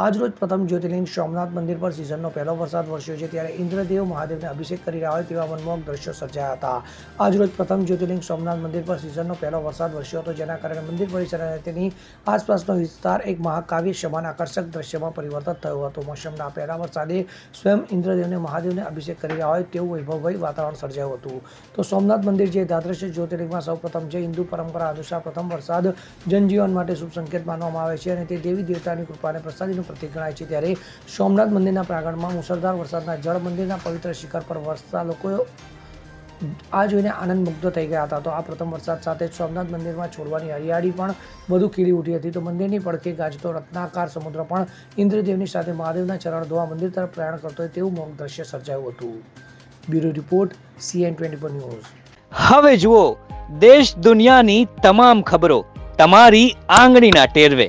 આજરોજ પ્રથમ જ્યોતિર્લિંગ સોમનાથ મંદિર પર સિઝનનો પહેલો વરસાદ વરસ્યો છે, ત્યારે ઇન્દ્રદેવ મહાદેવને અભિષેક કરી રહ્યા હોય તેવા મનમોહક દ્રશ્યો સર્જાયા હતા. આજરોજ પ્રથમ જ્યોતિર્લિંગ સોમનાથ મંદિર પર સિઝનનો પહેલો વરસાદ વરસ્યો હતો, જેના કારણે મંદિર પરિસર અને તેની આસપાસનો વિસ્તાર એક મહાકાવ્ય સમાન આકર્ષક દ્રશ્યમાં પરિવર્તિત થયો હતો. મોસમના પહેલા વરસાદે સ્વયં ઇન્દ્રદેવને મહાદેવને અભિષેક કરી રહ્યા હોય તેવું વૈભવભાઈ વાતાવરણ સર્જાયું હતું. તો સોમનાથ મંદિર જે દાદ્રશ્ય જ્યોતિર્લિંગમાં સૌપ્રથમ જે હિન્દુ પરંપરા અનુસાર પ્રથમ વરસાદ જનજીવન માટે શુભ સંકેત માનવામાં આવે છે અને તે દેવી દેવતાની કૃપાને પ્રસાદીનું પ્રતીક ગણાય છે. ત્યારે સોમનાથ મંદિરના પ્રાંગણમાં મુસળધાર વરસાદના જળ મંદિરના પવિત્ર શિખર પર વરસતા લોકો આ જોઈને આનંદ મુગ્ધ થઈ ગયા હતા. તો આ પ્રથમ વરસાદ સાથે જ સોમનાથ મંદિરમાં છોડવાની હરિયાળી પણ વધુ ખીલી ઉઠી હતી. તો મંદિરની પડખે ગાજતો રત્નાકાર સમુદ્ર પણ ઇન્દ્રદેવની સાથે મહાદેવના ચરણ ધોવા મંદિર તરફ પ્રયાણ કરતો હોય તેવું મોક દ્રશ્ય સર્જાયું હતું. Bureau report CN twenty four news. હવે જુઓ, દેશ દુનિયાની તમામ ખબરો તમારી આંગળીના ટેરવે.